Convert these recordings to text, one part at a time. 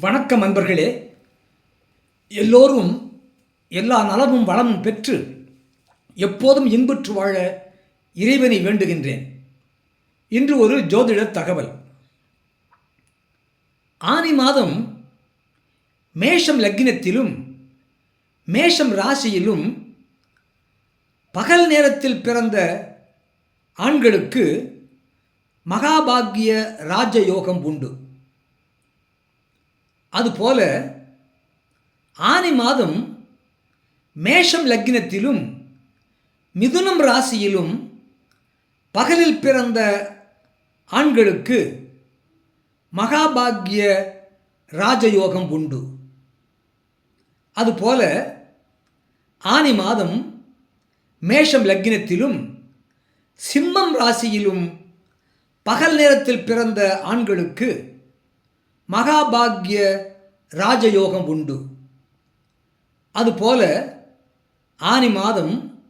வணக்கம் அன்பர்களே. எல்லோரும் எல்லா நலமும் வளமும் பெற்று எப்போதும் இன்புற்று வாழ இறைவனை வேண்டுகின்றேன். இன்று ஒரு ஜோதிட தகவல். ஆனி மாதம் மேஷம் லக்னத்திலும் மேஷம் ராசியிலும் பகல் நேரத்தில் பிறந்த ஆண்களுக்கு மகாபாகிய ராஜயோகம் உண்டு. அதுபோல ஆனி மாதம் மேஷம் லக்னத்திலும் மிதுனம் ராசியிலும் பகலில் பிறந்த ஆண்களுக்கு மகாபாகிய ராஜயோகம் உண்டு. அதுபோல ஆனி மாதம் மேஷம் லக்னத்திலும் சிம்மம் ராசியிலும் பகல் நேரத்தில் பிறந்த ஆண்களுக்கு மகாபாக்ய ராஜயோகம் உண்டு. அதுபோல ஆனி மாதம்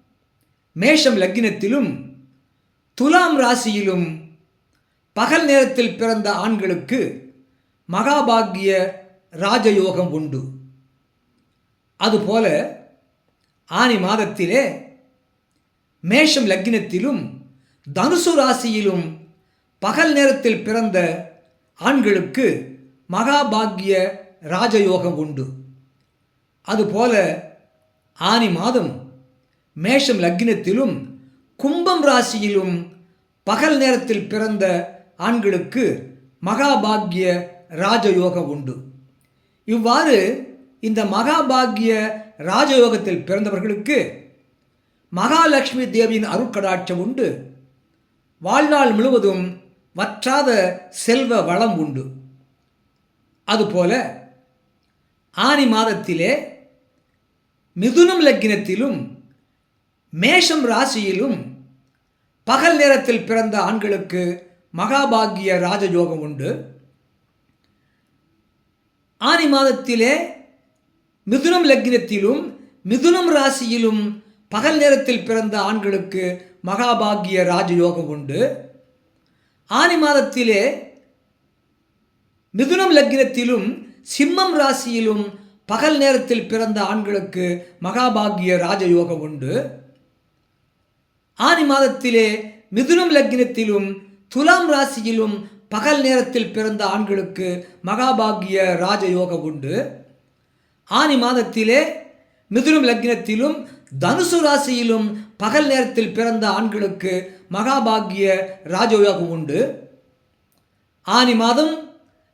மேஷம் லக்னத்திலும் துலாம் ராசியிலும் பகல் நேரத்தில் பிறந்த ஆண்களுக்கு மகாபாக்கிய ராஜயோகம் உண்டு. அதுபோல ஆனி மாதத்திலே மேஷம் லக்னத்திலும் தனுசு ராசியிலும் பகல் நேரத்தில் பிறந்த ஆண்களுக்கு மகாபாக்கிய ராஜயோகம் உண்டு. அதுபோல ஆனி மாதம் மேஷம் லக்னத்திலும் கும்பம் ராசியிலும் பகல் நேரத்தில் பிறந்த ஆண்களுக்கு மகாபாக்கிய ராஜயோகம் உண்டு. இவ்வாறு இந்த மகாபாக்கிய ராஜயோகத்தில் பிறந்தவர்களுக்கு மகாலட்சுமி தேவியின் அருட்கடாட்சம் உண்டு. வாழ்நாள் முழுவதும் வற்றாத செல்வ வளம் உண்டு. அதுபோல ஆனி மாதத்திலே மிதுனம் லக்கினத்திலும் மேஷம் ராசியிலும் பகல் நேரத்தில் பிறந்த ஆண்களுக்கு மகாபாகிய ராஜயோகம் உண்டு. ஆனி மாதத்திலே மிதுனம் லக்னத்திலும் மிதுனம் ராசியிலும் பகல் நேரத்தில் பிறந்த ஆண்களுக்கு மகாபாகிய ராஜயோகம் உண்டு. ஆனி மாதத்திலே மிதுனம் லக்னத்திலும் சிம்மம் ராசியிலும் பகல் நேரத்தில் பிறந்த ஆண்களுக்கு மகாபாகிய ராஜயோகம் உண்டு. ஆனி மாதத்திலே மிதுனம் லக்னத்திலும் துலாம் ராசியிலும் பகல் நேரத்தில் பிறந்த ஆண்களுக்கு மகாபாகிய ராஜயோகம் உண்டு. ஆனி மாதத்திலே மிதுனம் லக்னத்திலும் தனுசு ராசியிலும் பகல் நேரத்தில் பிறந்த ஆண்களுக்கு மகாபாகிய ராஜயோகம் உண்டு. ஆனி மாதம்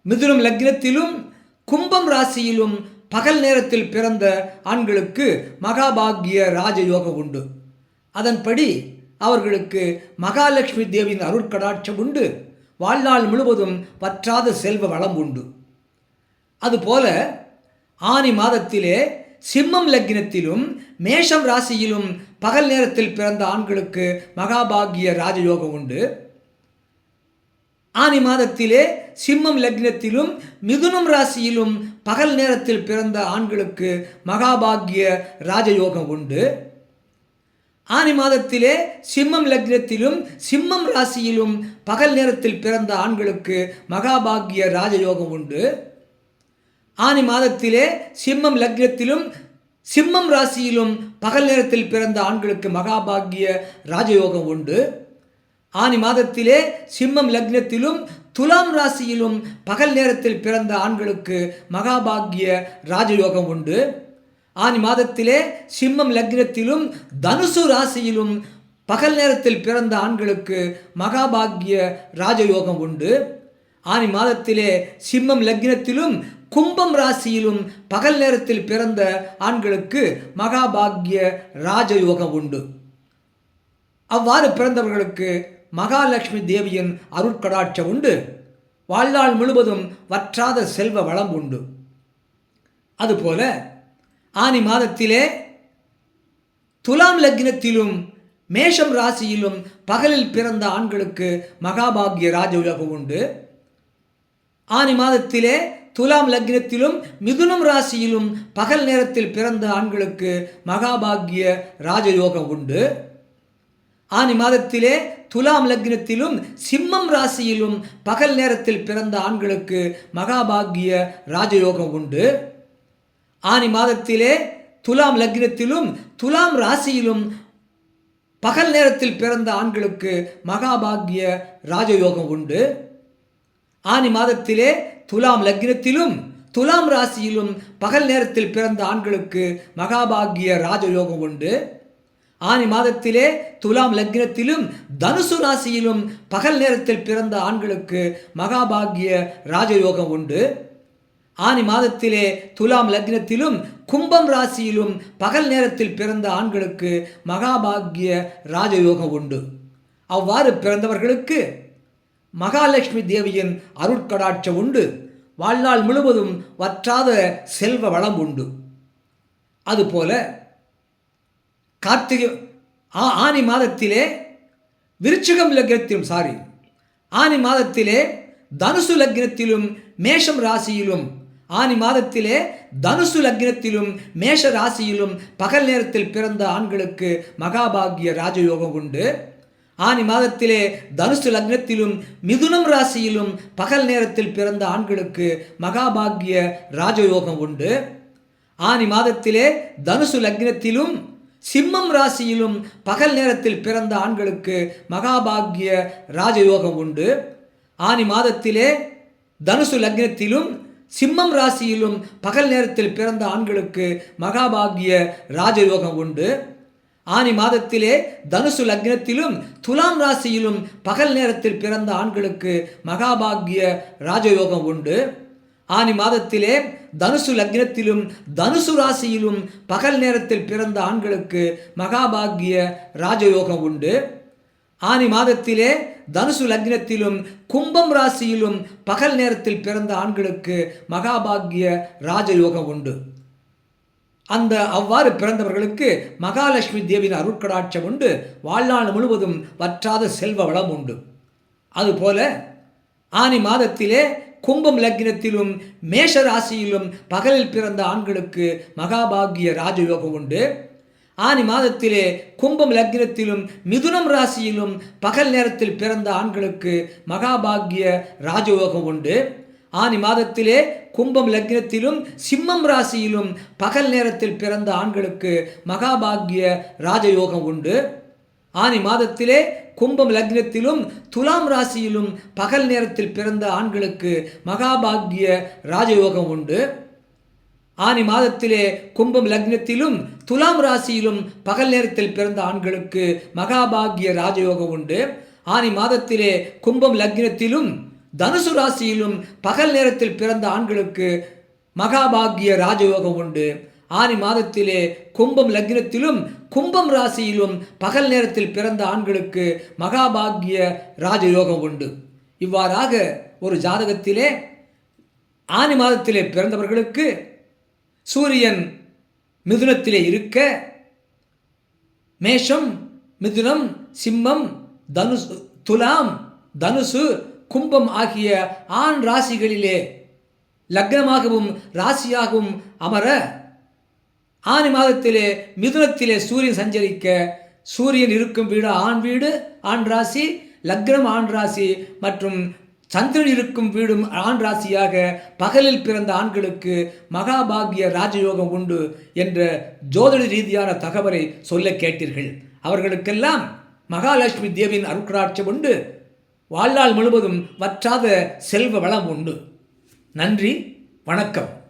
மிதுனம் லக்னத்திலும் கும்பம் ராசியிலும் பகல் நேரத்தில் பிறந்த ஆண்களுக்கு மகாபாகிய ராஜயோகம் உண்டு. அதன்படி அவர்களுக்கு மகாலட்சுமி தேவியின் அருட்கடாட்சம் உண்டு. வாழ்நாள் முழுவதும் பற்றாத செல்வ வளம் உண்டு. அதுபோல ஆனி மாதத்திலே சிம்மம் லக்னத்திலும் மேஷம் ராசியிலும் பகல் நேரத்தில் பிறந்த ஆண்களுக்கு மகாபாகிய ராஜயோகம் உண்டு. ஆனி மாதத்திலே சிம்மம் லக்னத்திலும் மிதுனம் ராசியிலும் பகல் நேரத்தில் பிறந்த ஆண்களுக்கு மகாபாகிய ராஜயோகம் உண்டு. ஆனி மாதத்திலே சிம்மம் லக்னத்திலும் சிம்மம் ராசியிலும் பகல் நேரத்தில் பிறந்த ஆண்களுக்கு மகாபாகிய ராஜயோகம் உண்டு. ஆனி மாதத்திலே சிம்மம் லக்னத்திலும் சிம்மம் ராசியிலும் பகல் நேரத்தில் பிறந்த ஆண்களுக்கு மகாபாகிய ராஜயோகம் உண்டு. ஆனி மாதத்திலே சிம்மம் லக்னத்திலும் துலாம் ராசியிலும் பகல் நேரத்தில் பிறந்த ஆண்களுக்கு மகாபாகிய ராஜயோகம் உண்டு. ஆனி மாதத்திலே சிம்மம் லக்னத்திலும் தனுசு ராசியிலும் பகல் நேரத்தில் பிறந்த ஆண்களுக்கு மகாபாகிய ராஜயோகம் உண்டு. ஆனி மாதத்திலே சிம்மம் லக்னத்திலும் கும்பம் ராசியிலும் பகல் நேரத்தில் பிறந்த ஆண்களுக்கு மகாபாகிய ராஜயோகம் உண்டு. அவ்வாறு பிறந்தவர்களுக்கு மகாலட்சுமி தேவியின் அருட்கடாட்சம் உண்டு. வாழ்நாள் முழுவதும் வற்றாத செல்வ வளம் உண்டு. அதுபோல ஆனி மாதத்திலே துலாம் லக்னத்திலும் மேஷம் ராசியிலும் பகலில் பிறந்த ஆண்களுக்கு மகாபாகிய ராஜயோகம் உண்டு. ஆனி மாதத்திலே துலாம் லக்னத்திலும் மிதுனம் ராசியிலும் பகல் நேரத்தில் பிறந்த ஆண்களுக்கு மகாபாகிய ராஜயோகம் உண்டு. ஆனி மாதத்திலே துலாம் லக்னத்திலும் சிம்மம் ராசியிலும் பகல் நேரத்தில் பிறந்த ஆண்களுக்கு மகாபாகிய ராஜயோகம் உண்டு. ஆனி மாதத்திலே துலாம் லக்னத்திலும் துலாம் ராசியிலும் பகல் நேரத்தில் பிறந்த ஆண்களுக்கு மகாபாகிய ராஜயோகம் உண்டு. ஆனி மாதத்திலே துலாம் லக்னத்திலும் துலாம் ராசியிலும் பகல் நேரத்தில் பிறந்த ஆண்களுக்கு மகாபாகிய ராஜயோகம் உண்டு. ஆனி மாதத்திலே துலாம் லக்னத்திலும் தனுசு ராசியிலும் பகல் நேரத்தில் பிறந்த ஆண்களுக்கு மகாபாகிய ராஜயோகம் உண்டு. ஆனி மாதத்திலே துலாம் லக்னத்திலும் கும்பம் ராசியிலும் பகல் நேரத்தில் பிறந்த ஆண்களுக்கு மகாபாகிய ராஜயோகம் உண்டு. அவ்வாறு பிறந்தவர்களுக்கு மகாலட்சுமி தேவியின் அருட்கடாட்சம் உண்டு. வாழ்நாள் முழுவதும் வற்றாத செல்வ வளம் உண்டு. அதுபோல கார்த்திகை ஆ ஆனி மாதத்திலே விருச்சிகம் லக்னத்திலும் சாரி ஆனி மாதத்திலே தனுசு லக்னத்திலும் மேஷம் ராசியிலும் ஆனி மாதத்திலே தனுசு லக்னத்திலும் மேஷ ராசியிலும் பகல் நேரத்தில் பிறந்த ஆண்களுக்கு மகாபாகிய ராஜயோகம் உண்டு. ஆனி மாதத்திலே தனுசு லக்னத்திலும் மிதுனம் ராசியிலும் பகல் நேரத்தில் பிறந்த ஆண்களுக்கு மகாபாகிய ராஜயோகம் உண்டு. ஆனி மாதத்திலே தனுசு லக்னத்திலும் சிம்மம் ராசியிலும் பகல் நேரத்தில் பிறந்த ஆண்களுக்கு மகாபாகிய ராஜயோகம் உண்டு. ஆனி மாதத்திலே தனுசு லக்னத்திலும் சிம்மம் ராசியிலும் பகல் நேரத்தில் பிறந்த ஆண்களுக்கு மகாபாகிய ராஜயோகம் உண்டு. ஆனி மாதத்திலே தனுசு லக்னத்திலும் துலாம் ராசியிலும் பகல் நேரத்தில் பிறந்த ஆண்களுக்கு மகாபாகிய ராஜயோகம் உண்டு. ஆனி மாதத்திலே தனுசு லக்னத்திலும் தனுசு ராசியிலும் பகல் நேரத்தில் பிறந்த ஆண்களுக்கு மகாபாகிய ராஜயோகம் உண்டு. ஆனி மாதத்திலே தனுசு லக்னத்திலும் கும்பம் ராசியிலும் பகல் நேரத்தில் பிறந்த ஆண்களுக்கு மகாபாகிய ராஜயோகம் உண்டு. அந்த அவ்வாறு பிறந்தவர்களுக்கு மகாலட்சுமி தேவியின் அருட்கடாட்சம் உண்டு. வாழ்நாள் முழுவதும் வற்றாத செல்வ வளம் உண்டு. அதுபோல ஆனி மாதத்திலே கும்பம் லக்னத்திலும் மேஷ ராசியிலும் பகலில் பிறந்த ஆண்களுக்கு மகாபாகிய ராஜயோகம் உண்டு. ஆனி மாதத்திலே கும்பம் லக்னத்திலும் மிதுனம் ராசியிலும் பகல் நேரத்தில் பிறந்த ஆண்களுக்கு மகாபாகிய ராஜயோகம் உண்டு. ஆனி மாதத்திலே கும்பம் லக்னத்திலும் சிம்மம் ராசியிலும் பகல் நேரத்தில் பிறந்த ஆண்களுக்கு மகாபாகிய ராஜயோகம் உண்டு. ஆனி மாதத்திலே கும்பம் லக்னத்திலும் துலாம் ராசியிலும் பகல் நேரத்தில் பிறந்த ஆண்களுக்கு மகாபாகிய ராஜயோகம் உண்டு. ஆனி மாதத்திலே கும்பம் லக்னத்திலும் துலாம் ராசியிலும் பகல் நேரத்தில் பிறந்த ஆண்களுக்கு மகாபாகிய ராஜயோகம் உண்டு. ஆனி மாதத்திலே கும்பம் லக்னத்திலும் தனுசு ராசியிலும் பகல் நேரத்தில் பிறந்த ஆண்களுக்கு மகாபாகிய ராஜயோகம் உண்டு. ஆனி மாதத்திலே கும்பம் லக்னத்திலும் கும்பம் ராசியிலும் பகல் நேரத்தில் பிறந்த ஆண்களுக்கு மகாபாகிய ராஜயோகம் உண்டு. இவ்வாறாக ஒரு ஜாதகத்திலே ஆனி மாதத்திலே பிறந்தவர்களுக்கு சூரியன் மிதுனத்திலே இருக்க மேஷம் மிதுனம் சிம்மம் தனுசு துலாம் தனுசு கும்பம் ஆகிய ஆண் ராசிகளிலே லக்னமாகவும் ராசியாகவும் அமர ஆனி மாதத்திலே மிதுனத்திலே சூரியன் சஞ்சரிக்க சூரியன் இருக்கும் வீடு ஆண் வீடு ஆண் ராசி லக்னம் ஆண் ராசி மற்றும் சந்திரன் இருக்கும் வீடும் ஆண் ராசியாக பகலில் பிறந்த ஆண்களுக்கு மகாபாகிய ராஜயோகம் உண்டு என்ற ஜோதிட ரீதியான தகவலை சொல்ல கேட்டீர்கள். அவர்களுக்கெல்லாம் மகாலட்சுமி தேவியின் அருட்கராட்சம் உண்டு. வாழ்நாள் முழுவதும் வற்றாத செல்வ வளம் உண்டு. நன்றி வணக்கம்.